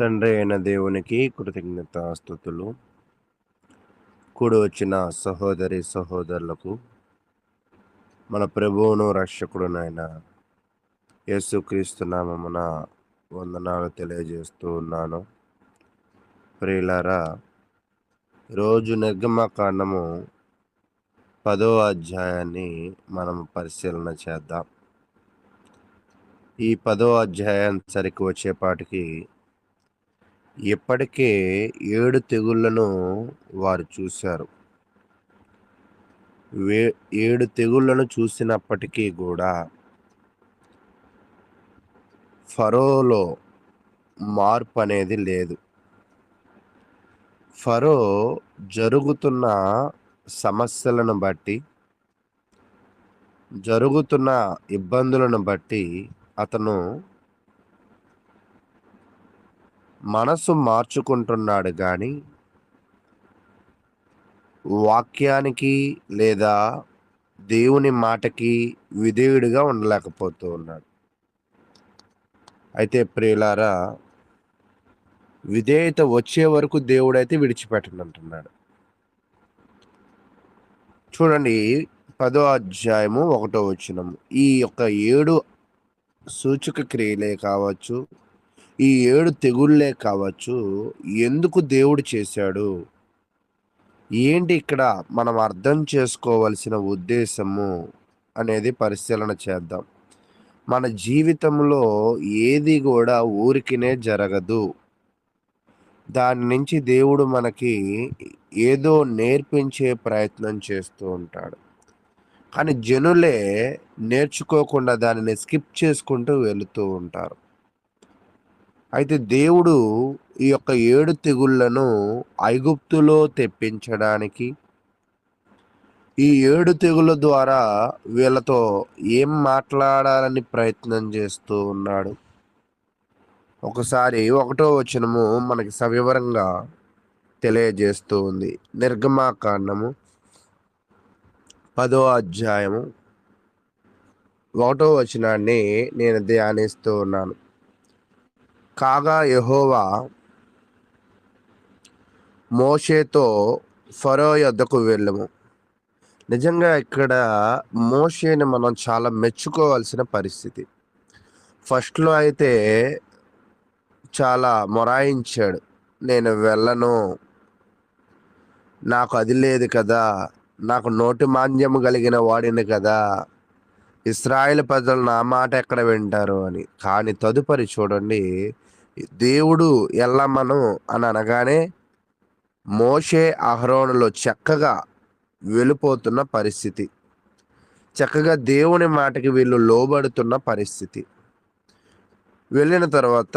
తండ్రి అయిన దేవునికి కృతజ్ఞతాస్థుతులు కూడి వచ్చిన సహోదరి సహోదరులకు మన ప్రభువును రక్షకుడునైన యేసుక్రీస్తు నామమున వందనాలు తెలియజేస్తూ ఉన్నాను. ప్రియులారా రోజు నిర్గమకాండము పదో అధ్యాయాన్ని మనం పరిశీలన చేద్దాం. ఈ పదో అధ్యాయం సరికి వచ్చేపాటికి ఇప్పటికే ఏడు తెగుళ్ళను వారు చూశారు. వే ఏడు తెగుళ్ళను చూసినప్పటికీ కూడా ఫరోలో మార్పు అనేది లేదు. ఫరో జరుగుతున్న సమస్యలను బట్టి జరుగుతున్న ఇబ్బందులను బట్టి అతను మనసు మార్చుకుంటున్నాడు కానీ వాక్యానికి లేదా దేవుని మాటకి విధేయుడిగా ఉండలేకపోతూ ఉన్నాడు. అయితే ప్రియులారా విధేయత వచ్చే వరకు దేవుడైతే విడిచిపెట్టనంటున్నాడు. చూడండి పదో అధ్యాయము ఒకటో వచ్చినము ఈ యొక్క ఏడు సూచక క్రియలే కావచ్చు ఈ ఏడు తెగుళ్ళే కావచ్చు. ఎందుకు దేవుడు చేశాడు? ఏంటి ఇక్కడ మనం అర్థం చేసుకోవలసిన ఉద్దేశము అనేది పరిశీలన చేద్దాం. మన జీవితంలో ఏది కూడా ఊరికినే జరగదు. దాని నుంచి దేవుడు మనకి ఏదో నేర్పించే ప్రయత్నం చేస్తూ ఉంటాడు. కానీ జనులే నేర్చుకోకుండా దానిని స్కిప్ చేసుకుంటూ వెళుతూ ఉంటారు. అయితే దేవుడు ఈ యొక్క ఏడు తెగుళ్ళను ఐగుప్తులో తెప్పించడానికి ఈ ఏడు తెగుల ద్వారా వీళ్ళతో ఏం మాట్లాడాలని ప్రయత్నం చేస్తూ ఉన్నాడు. ఒకసారి ఒకటో వచనము మనకి సవివరంగా తెలియజేస్తూ ఉంది. నిర్గమాకాండము పదో అధ్యాయము ఒకటో వచనాన్ని నేను ధ్యానిస్తూ ఉన్నాను. కాగా యహోవా మోషేతో ఫరో యొద్దకు వెళ్ళము. నిజంగా ఇక్కడ మోషేని మనం చాలా మెచ్చుకోవాల్సిన పరిస్థితి. ఫస్ట్లో అయితే చాలా మొరాయించాడు. నేను వెళ్ళను. నాకు అది లేదు కదా. నాకు నోటి మాంద్యము కలిగిన వాడిని కదా. ఇస్రాయేల్ ప్రజలు నా మాట ఎక్కడ వింటారు అని. కానీ తదుపరి చూడండి దేవుడు ఎల్లమ్మను అని అనగానే మోషే అహరోనులో చక్కగా వెళ్ళిపోతున్న పరిస్థితి. చక్కగా దేవుని మాటకి వీళ్ళు లోబడుతున్న పరిస్థితి. వెళ్ళిన తర్వాత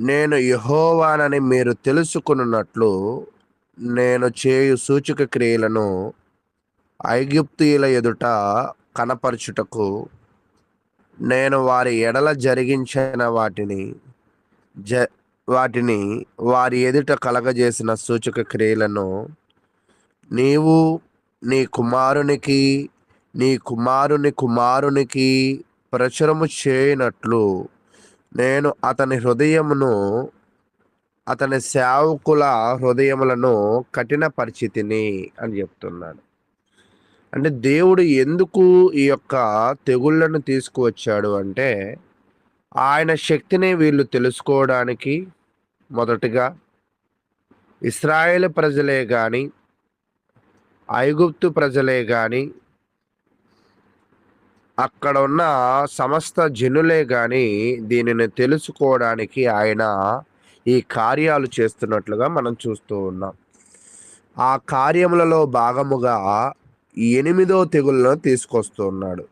నేను యహోవానని మీరు తెలుసుకున్నట్లు నేను చేయు సూచక క్రియలను ఐగుప్తీయుల ఎదుట కనపరచుటకు నేను వారి ఎడల జరిగించిన వాటిని జ వాటిని వారి ఎదుట కలగజేసిన సూచక క్రియలను నీవు నీ కుమారునికి నీ కుమారుని కుమారునికి ప్రచురము చేయనట్లు నేను అతని హృదయమును అతని సేవకుల హృదయములను కఠిన పరిస్థితిని అని చెప్తున్నాడు. అంటే దేవుడు ఎందుకు ఈ యొక్క తెగుళ్ళను తీసుకువచ్చాడు అంటే ఆయన శక్తిని వీళ్ళు తెలుసుకోవడానికి మొదటిగా ఇస్రాయేల్ ప్రజలే కానీ ఐగుప్తు ప్రజలే కానీ అక్కడ ఉన్న సమస్త జనులే కానీ దీనిని తెలుసుకోవడానికి ఆయన ఈ కార్యాలు చేస్తున్నట్లుగా మనం చూస్తూ ఉన్నాం. ఆ కార్యములలో భాగముగా ఎనిమిదో తెగులను తీసుకొస్తున్నాడు.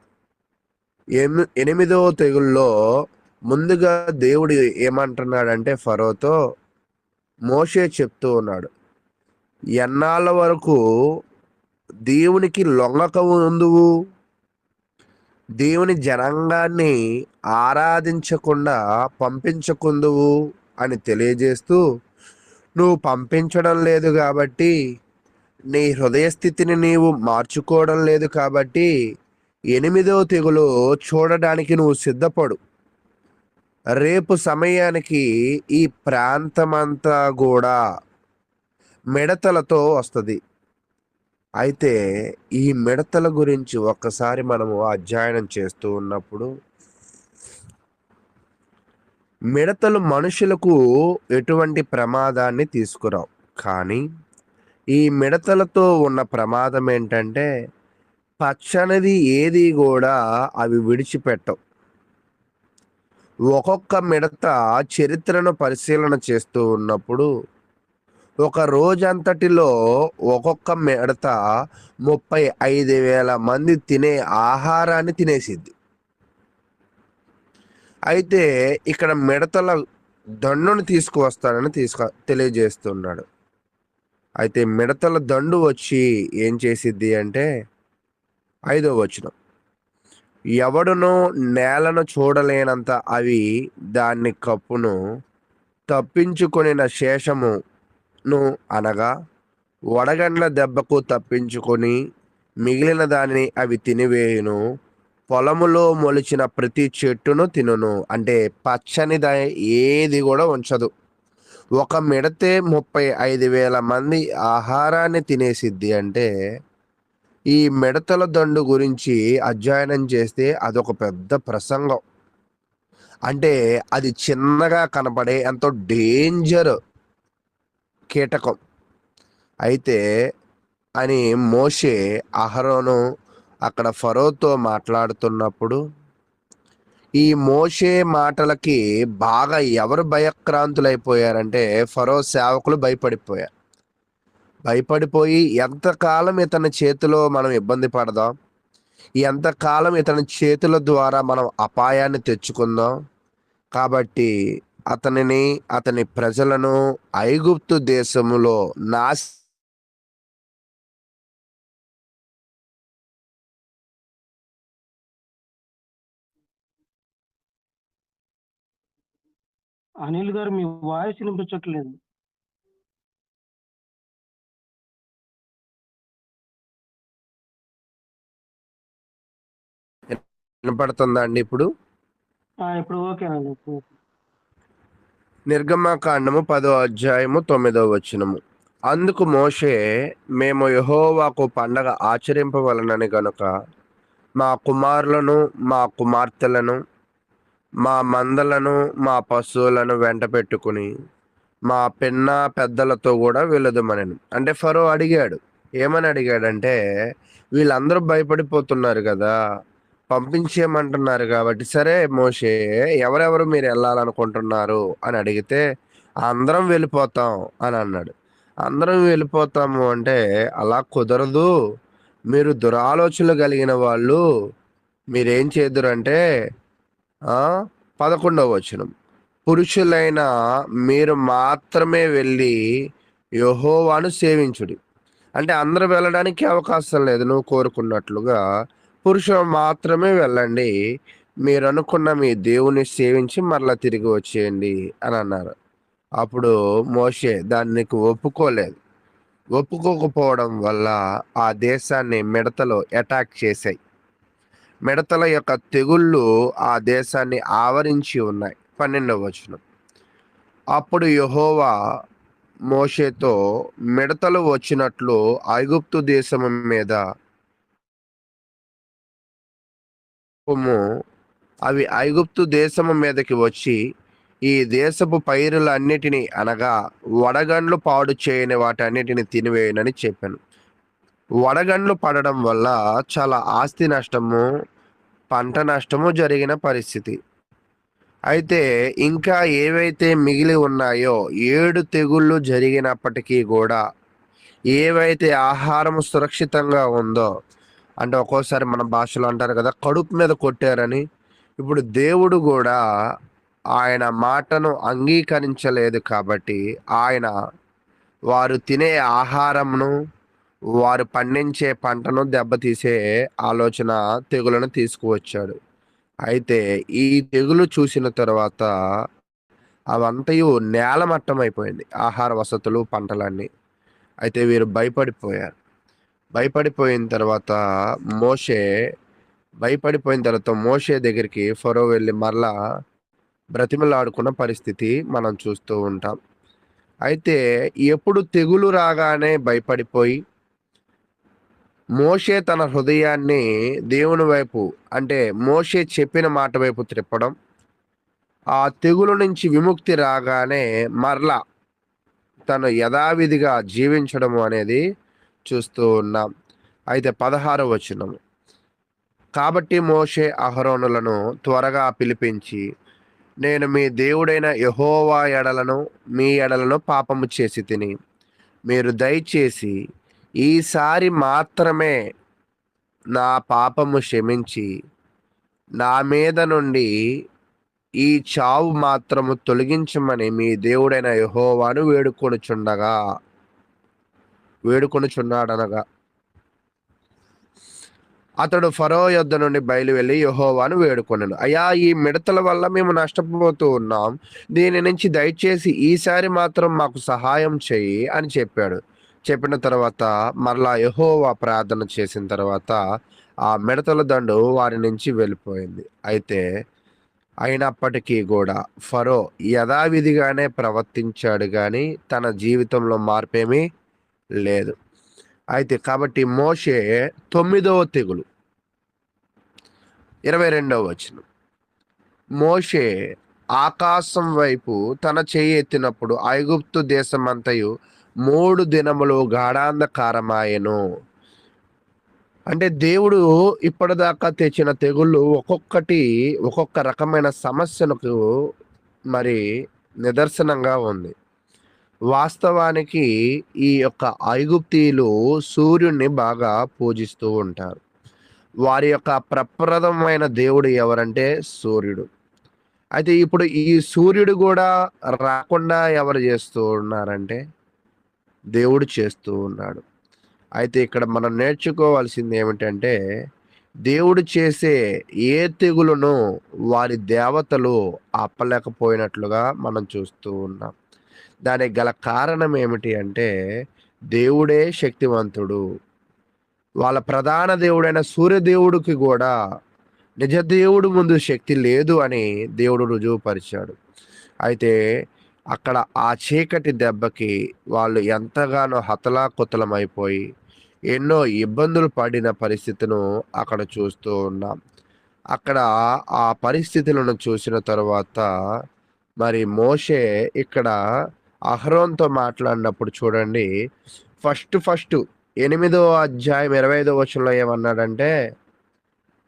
ఎనిమిదో తెగుల్లో ముందుగా దేవుడు ఏమంటున్నాడంటే ఫరోతో మోషే చెప్తూ ఉన్నాడు. ఎన్నాళ్ళ వరకు దేవునికి లొంగక ఉందువు? దేవుని జనాంగాన్ని ఆరాధించకుండా పంపించకుందువు అని తెలియజేస్తూ నువ్వు పంపించడం లేదు కాబట్టి నీ హృదయ స్థితిని నీవు మార్చుకోవడం లేదు కాబట్టి ఎనిమిదో తెగులు చూడడానికి నువ్వు సిద్ధపడు. రేపు సమయానికి ఈ ప్రాంతమంతా కూడా మిడతలతో వస్తుంది. అయితే ఈ మిడతల గురించి ఒక్కసారి మనము అధ్యయనం చేస్తూ ఉన్నప్పుడు మిడతలు మనుషులకు ఎటువంటి ప్రమాదాన్ని తీసుకురావు. కానీ ఈ మిడతలతో ఉన్న ప్రమాదం ఏంటంటే పచ్చనిది ఏది కూడా అవి విడిచిపెట్టవు. ఒక్కొక్క మిడత చరిత్రను పరిశీలన చేస్తూ ఉన్నప్పుడు ఒక రోజంతటిలో ఒక్కొక్క మిడత ముప్పై ఐదు వేల మంది తినే ఆహారాన్ని తినేసిద్ది. అయితే ఇక్కడ మిడతల దండును తీసుకువస్తానని తీసుకు తెలియజేస్తున్నాడు. అయితే మిడతల దండు వచ్చి ఏం చేసిద్ది అంటే ఐదో వచనం. ఎవడును నేలను చూడలేనంత అవి దాన్ని కప్పును తప్పించుకొనిన శేషమును అనగా వడగండ్ల దెబ్బకు తప్పించుకొని మిగిలిన దానిని అవి తినివేయును పొలములో మొలిచిన ప్రతి చెట్టును తినును. అంటే పచ్చని ఏది కూడా ఉంచదు. ఒక మిడతే ముప్పై ఐదు వేల మంది ఆహారాన్ని తినేసిద్ది అంటే ఈ మిడతల దండు గురించి అధ్యయనం చేస్తే అదొక పెద్ద ప్రసంగం. అంటే అది చిన్నగా కనపడే ఎంతో డేంజర్ కీటకం. అయితే అని మోషే అహరోను అక్కడ ఫరోతో మాట్లాడుతున్నప్పుడు ఈ మోషే మాటలకి బాగా ఎవరు భయక్రాంతులైపోయారంటే ఫరో సేవకులు భయపడిపోయారు. భయపడిపోయి ఎంతకాలం ఇతని చేతిలో మనం ఇబ్బంది పడదాం? ఎంతకాలం ఇతని చేతుల ద్వారా మనం అపాయాన్ని తెచ్చుకుందాం? కాబట్టి అతనిని అతని ప్రజలను ఐగుప్తు దేశంలో నాశ అనిల్ గారు మీ వాయిస్ వినిపించట్లేదు. వినపడుతుందా అండి ఇప్పుడు? ఇప్పుడు ఓకేనండి నిర్గమకాండము పదో అధ్యాయము తొమ్మిదో వచనము. అందుకు మోషే మేము యహోవాకు పండగ ఆచరింపవలనని గనుక మా కుమారులను మా కుమార్తెలను మా మందలను మా పశువులను వెంట పెట్టుకుని మా పిన్న పెద్దలతో కూడా వెళ్ళదమనను. అంటే ఫరో అడిగాడు. ఏమని అడిగాడంటే వీళ్ళందరూ భయపడిపోతున్నారు కదా పంపించేయమంటున్నారు కాబట్టి సరే మోషే ఎవరెవరు మీరు వెళ్ళాలనుకుంటున్నారు అని అడిగితే అందరం వెళ్ళిపోతాం అని అన్నాడు. అందరం వెళ్ళిపోతాము అంటే అలా కుదరదు. మీరు దురాలోచనలు కలిగిన వాళ్ళు మీరేం చేదురంటే పదకొండవ వచనం. పురుషులైన మీరు మాత్రమే వెళ్ళి యహోవాను సేవించుడి. అంటే అందరూ వెళ్ళడానికి అవకాశం లేదు నువ్వు కోరుకున్నట్లుగా. పురుషులు మాత్రమే వెళ్ళండి. మీరు అనుకున్న మీ దేవుని సేవించి మరలా తిరిగి వచ్చేయండి అని అన్నారు. అప్పుడు మోషే దాన్ని ఒప్పుకోలేదు. ఒప్పుకోకపోవడం వల్ల ఆ దేశాన్ని మిడతలు అటాక్ చేశాయి. మిడతల యొక్క తెగుళ్ళు ఆ దేశాన్ని ఆవరించి ఉన్నాయి. పన్నెండవ వచనం. అప్పుడు యహోవా మోషేతో మిడతలు వచ్చినట్లు ఐగుప్తు దేశం మీద అవి ఐగుప్తు దేశము మీదకి వచ్చి ఈ దేశపు పైరులన్నిటినీ అనగా వడగండ్లు పాడు చేయని వాటన్నిటిని తినివేయనని చెప్పాను. వడగండ్లు పడడం వల్ల చాలా ఆస్తి నష్టము పంట నష్టము జరిగిన పరిస్థితి. అయితే ఇంకా ఏవైతే మిగిలి ఉన్నాయో ఏడు తెగుళ్ళు జరిగినప్పటికీ కూడా ఏవైతే ఆహారం సురక్షితంగా ఉందో అంటే ఒక్కోసారి మన భాషలో అంటారు కదా కడుపు మీద కొట్టారని ఇప్పుడు దేవుడు కూడా ఆయన మాటను అంగీకరించలేదు కాబట్టి ఆయన వారు తినే ఆహారంను వారు పండించే పంటను దెబ్బతీసే ఆలోచన తెగులను తీసుకువచ్చాడు. అయితే ఈ తెగులు చూసిన తర్వాత అవంతయు నేలమట్టం అయిపోయింది ఆహార వసతులు పంటలన్నీ. అయితే వీరు భయపడిపోయారు. భయపడిపోయిన తర్వాత మోషే భయపడిపోయిన తర్వాత మోషే దగ్గరికి ఫరో వెళ్ళి మరలా బ్రతిమలాడుకున్న పరిస్థితి మనం చూస్తూ ఉంటాం. అయితే ఎప్పుడు తెగులు రాగానే భయపడిపోయి మోషే తన హృదయాన్ని దేవుని వైపు అంటే మోషే చెప్పిన మాట వైపు త్రిప్పడం ఆ తెగులు నుంచి విముక్తి రాగానే మరలా తను యథావిధిగా జీవించడం అనేది చూస్తూ ఉన్నాం. అయితే పదహారు వచనం. కాబట్టి మోషే అహరోనులను త్వరగా పిలిపించి నేను మీ దేవుడైన యహోవా ఎడలను మీ ఎడలను పాపము చేసి తిని మీరు దయచేసి ఈసారి మాత్రమే నా పాపము క్షమించి నా మీద నుండి ఈ చావు మాత్రము తొలగించమని మీ దేవుడైన యహోవాను వేడుకొనుచుండగా వేడుకొనుచున్నాడనగా. అతడు ఫరో యొద్ద నుండి బయలు వెళ్ళి యహోవాను వేడుకొనను. అయ్యా ఈ మిడతల వల్ల మేము నష్టపోతూ ఉన్నాం. దీని నుంచి దయచేసి ఈసారి మాత్రం మాకు సహాయం చెయ్యి అని చెప్పాడు. చెప్పిన తర్వాత మరలా యహోవా ప్రార్థన చేసిన తర్వాత ఆ మిడతల దండు వారి నుంచి వెళ్ళిపోయింది. అయితే అయినప్పటికీ కూడా ఫరో యథావిధిగానే ప్రవర్తించాడు కానీ తన జీవితంలో మార్పేమీ లేదు. అయితే కాబట్టి మోషే తొమ్మిదవ తెగులు. ఇరవై రెండవ వచనం. మోషే ఆకాశం వైపు తన చేయి ఎత్తినప్పుడు ఐగుప్తు దేశమంతయు మూడు దినములు గాఢాంధకారమాయను. అంటే దేవుడు ఇప్పటిదాకా తెచ్చిన తెగుళ్ళు ఒక్కొక్కటి ఒక్కొక్క రకమైన సమస్యలకు మరి నిదర్శనంగా ఉంది. వాస్తవానికి ఈ యొక్క ఐగుప్తీయులు సూర్యుడిని బాగా పూజిస్తూ ఉంటారు. వారి యొక్క ప్రప్రదమైన దేవుడు ఎవరంటే సూర్యుడు. అయితే ఇప్పుడు ఈ సూర్యుడు కూడా రాకుండా ఎవరు చేస్తూ ఉన్నారంటే దేవుడు చేస్తూ ఉన్నాడు. అయితే ఇక్కడ మనం నేర్చుకోవాల్సింది ఏమిటంటే దేవుడు చేసే ఏ తెగులను వారి దేవతలు ఆపలేకపోయినట్లుగా మనం చూస్తూ ఉన్నాం. దానికి గల కారణం ఏమిటి అంటే దేవుడే శక్తివంతుడు. వాళ్ళ ప్రధాన దేవుడైన సూర్యదేవుడికి కూడా నిజ దేవుడు ముందు శక్తి లేదు అని దేవుడు రుజువుపరిచాడు. అయితే అక్కడ ఆ చీకటి దెబ్బకి వాళ్ళు ఎంతగానో హతలాకుతలమైపోయి ఎన్నో ఇబ్బందులు పడిన పరిస్థితిను అక్కడ చూస్తూ ఉన్నాం. అక్కడ ఆ పరిస్థితులను చూసిన తర్వాత మరి మోషే ఇక్కడ అహరోన్తో మాట్లాడినప్పుడు చూడండి ఫస్ట్ ఫస్ట్ ఎనిమిదో అధ్యాయం ఇరవై ఐదో వచనంలో ఏమన్నాడంటే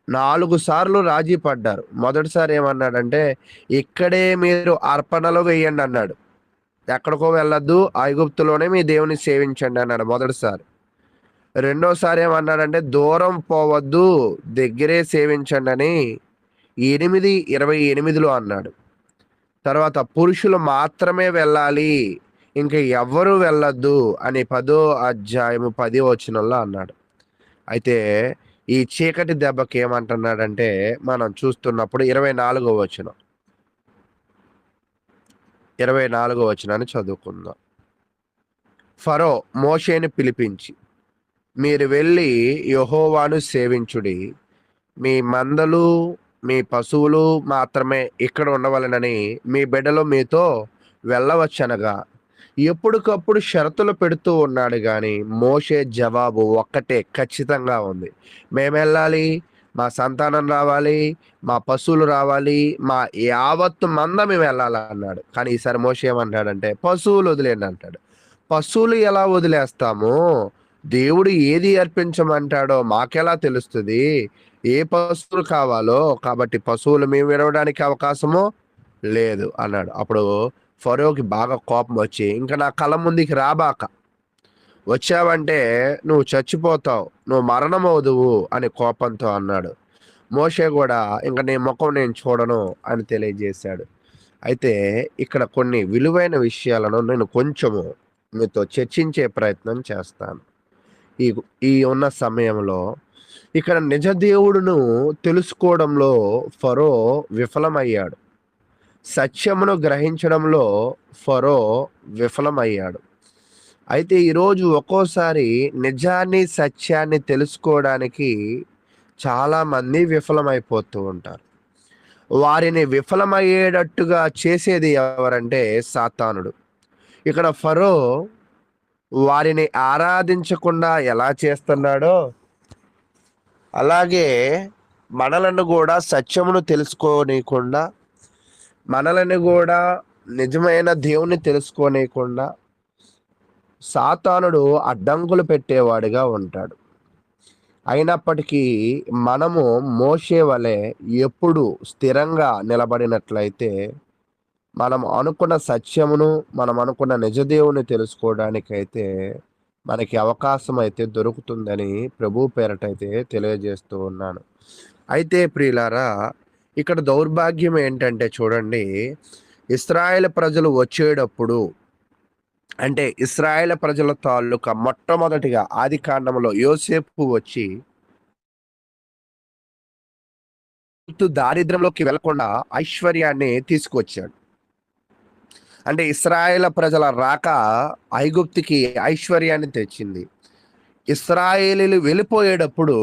నాలుగు సార్లు రాజీ పడ్డారు. మొదటిసారి ఏమన్నాడంటే ఇక్కడే మీరు అర్పణలు వేయండి అన్నాడు. ఎక్కడికో వెళ్ళొద్దు ఐగుప్తులోనే మీ దేవుని సేవించండి అన్నాడు మొదటిసారి. రెండోసారి ఏమన్నాడంటే దూరం పోవద్దు దగ్గరే సేవించండి అని ఎనిమిది ఇరవై ఎనిమిదిలో అన్నాడు. తర్వాత పురుషులు మాత్రమే వెళ్ళాలి ఇంకా ఎవ్వరూ వెళ్ళొద్దు అని పదో అధ్యాయము పది వచనంలో అన్నాడు. అయితే ఈ చీకటి దెబ్బకి ఏమంటున్నాడంటే మనం చూస్తున్నప్పుడు ఇరవై నాలుగో వచనం. ఇరవై నాలుగో వచనాన్ని చదువుకుందాం. ఫరో మోషేని పిలిపించి మీరు వెళ్ళి యహోవాను సేవించుడి. మీ మందలు మీ పశువులు మాత్రమే ఇక్కడ ఉండవలనని మీ బిడ్డలు మీతో వెళ్ళవచ్చనగా ఎప్పటికప్పుడు షరతులు పెడుతూ ఉన్నాడు కానీ మోషే జవాబు ఒక్కటే ఖచ్చితంగా ఉంది. మేము వెళ్ళాలి మా సంతానం రావాలి మా పశువులు రావాలి మా యావత్తు మంద మేము వెళ్ళాలి అన్నాడు. కానీ ఈసారి మోషే ఏమంటాడంటే పశువులు వదిలేండి అంటాడు. పశువులు ఎలా వదిలేస్తాము? దేవుడు ఏది అర్పించమంటాడో మాకెలా తెలుస్తుంది? ఏ పశువులు కావాలో కాబట్టి పశువులు మేము విడవడానికి అవకాశము లేదు అన్నాడు. అప్పుడు ఫరోకి బాగా కోపం వచ్చి ఇంకా నా కళ్ళ ముందుకి రాబాక వచ్చావంటే నువ్వు చచ్చిపోతావు నువ్వు మరణమవుదువు అని కోపంతో అన్నాడు. మోషే కూడా ఇంకా నీ ముఖం నేను చూడను అని తెలియజేశాడు. అయితే ఇక్కడ కొన్ని విలువైన విషయాలను నేను కొంచెము మీతో చర్చించే ప్రయత్నం చేస్తాను. ఈ ఈ ఉన్న సమయంలో ఇక్కడ నిజ దేవుడును తెలుసుకోవడంలో ఫరో విఫలమయ్యాడు. సత్యమును గ్రహించడంలో ఫరో విఫలమయ్యాడు. అయితే ఈరోజు ఒక్కోసారి నిజాన్ని సత్యాన్ని తెలుసుకోవడానికి చాలామంది విఫలమైపోతూ ఉంటారు. వారిని విఫలమయ్యేటట్టుగా చేసేది ఎవరంటే సాతానుడు. ఇక్కడ ఫరో వారిని ఆరాధించకుండా ఎలా చేస్తున్నాడో అలాగే మనలను కూడా సత్యమును తెలుసుకోనికుండా మనలను కూడా నిజమైన దేవుని తెలుసుకోనీయకుండా సాతానుడు అడ్డంకులు పెట్టేవాడిగా ఉంటాడు. అయినప్పటికీ మనము మోసే వలె ఎప్పుడు స్థిరంగా నిలబడినట్లయితే మనం అనుకున్న సత్యమును మనం అనుకున్న నిజదేవుని తెలుసుకోవడానికైతే మనకి అవకాశం అయితే దొరుకుతుందని ప్రభు పేరటైతే తెలియజేస్తూ ఉన్నాను. అయితే ప్రియులారా ఇక్కడ దౌర్భాగ్యం ఏంటంటే చూడండి ఇస్రాయేల్ ప్రజలు వచ్చేటప్పుడు అంటే ఇస్రాయేల్ ప్రజల తాలూకా మొట్టమొదటిగా ఆది కాండంలో యోసేపు వచ్చి దారిద్రంలోకి వెళ్ళకుండా ఐశ్వర్యాన్ని తీసుకొచ్చాడు అంటే ఇస్రాయేల్ ప్రజల రాక ఐగుప్తికి ఐశ్వర్యాన్ని తెచ్చింది. ఇస్రాయేలీలు వెళ్ళిపోయేటప్పుడు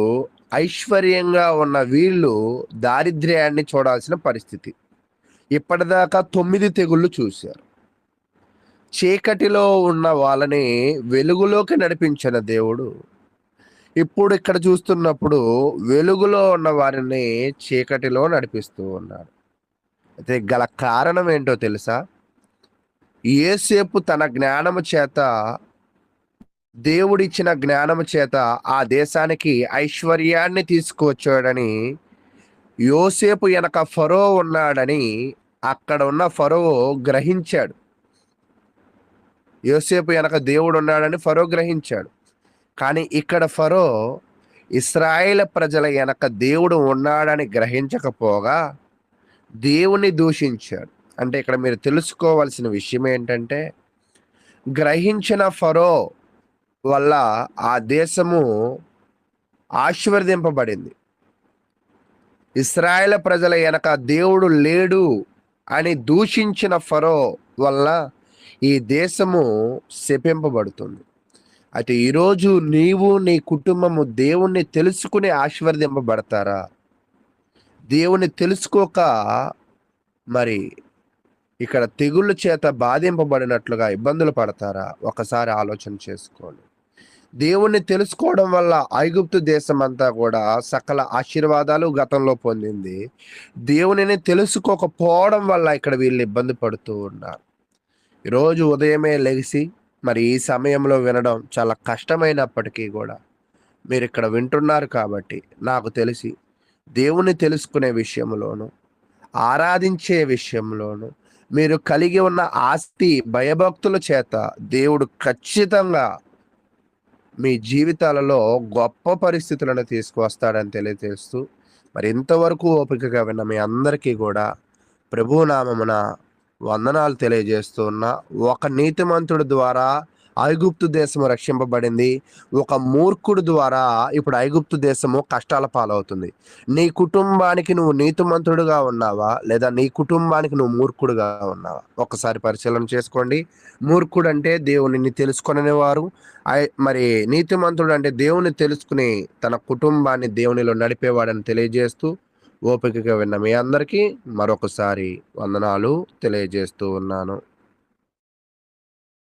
ఐశ్వర్యంగా ఉన్న వీళ్ళు దారిద్ర్యాన్ని చూడాల్సిన పరిస్థితి. ఇప్పటిదాకా తొమ్మిది తెగుళ్ళు చూశారు. చీకటిలో ఉన్న వాళ్ళని వెలుగులోకి నడిపించిన దేవుడు. ఇప్పుడు ఇక్కడ చూస్తున్నప్పుడు వెలుగులో ఉన్న వారిని చీకటిలో నడిపిస్తూ ఉన్నాడు. అయితే గల కారణం ఏంటో తెలుసా? ఏసేపు తన జ్ఞానము చేత దేవుడిచ్చిన జ్ఞానము చేత ఆ దేశానికి ఐశ్వర్యాన్ని తీసుకువచ్చాడని యోసేపు వెనక ఫరో ఉన్నాడని అక్కడ ఉన్న ఫరో గ్రహించాడు. యోసేపు వెనక దేవుడు ఉన్నాడని ఫరో గ్రహించాడు. కానీ ఇక్కడ ఫరో ఇస్రాయేల్ ప్రజల వెనక దేవుడు ఉన్నాడని గ్రహించకపోగా దేవుణ్ణి దూషించాడు. అంటే ఇక్కడ మీరు తెలుసుకోవాల్సిన విషయం ఏంటంటే గ్రహించిన ఫరో వల్ల ఆ దేశము ఆశీర్వదింపబడింది. ఇస్రాయేల్ ప్రజల వెనక దేవుడు లేడు అని దూషించిన ఫరో వల్ల ఈ దేశము శపింపబడుతుంది. అయితే ఈరోజు నీవు నీ కుటుంబము దేవుణ్ణి తెలుసుకుని ఆశీర్వదింపబడతారా? దేవుని తెలుసుకోక మరి ఇక్కడ తెగుళ్ళ చేత బాధింపబడినట్లుగా ఇబ్బందులు పడతారా? ఒకసారి ఆలోచన చేసుకోండి. దేవుణ్ణి తెలుసుకోవడం వల్ల ఐగుప్తు దేశం అంతా కూడా సకల ఆశీర్వాదాలు గతంలో పొందింది. దేవునిని తెలుసుకోకపోవడం వల్ల ఇక్కడ వీళ్ళు ఇబ్బంది పడుతూ ఉన్నారు. ఈరోజు ఉదయమే లెగిసి మరి ఈ సమయంలో వినడం చాలా కష్టమైనప్పటికీ కూడా మీరు ఇక్కడ వింటున్నారు కాబట్టి నాకు తెలిసి దేవుణ్ణి తెలుసుకునే విషయంలోను ఆరాధించే విషయంలోను మీరు కలిగి ఉన్న ఆస్తి భయభక్తుల చేత దేవుడు ఖచ్చితంగా మీ జీవితాలలో గొప్ప పరిస్థితులను తీసుకువస్తాడని తెలియజేస్తూ మరి ఇంతవరకు ఓపికగా విన్న మీ అందరికీ కూడా ప్రభునామమున వందనాలు తెలియజేస్తూ ఉన్నా ఒక మంత్రుడు ద్వారా ఐగుప్తు దేశము రక్షింపబడింది. ఒక మూర్ఖుడు ద్వారా ఇప్పుడు ఐగుప్తు దేశము కష్టాల పాలవుతుంది. నీ కుటుంబానికి నువ్వు నీతిమంతుడుగా ఉన్నావా? లేదా నీ కుటుంబానికి నువ్వు మూర్ఖుడుగా ఉన్నావా? ఒకసారి పరిశీలన చేసుకోండి. మూర్ఖుడు అంటే దేవునిని తెలుసుకునే వారు మరి నీతిమంతుడు అంటే దేవుని తెలుసుకుని తన కుటుంబాన్ని దేవునిలో నడిపేవాడని తెలియజేస్తూ ఓపికగా విన్న మీ అందరికీ మరొకసారి వందనాలు తెలియజేస్తూ ఉన్నాను.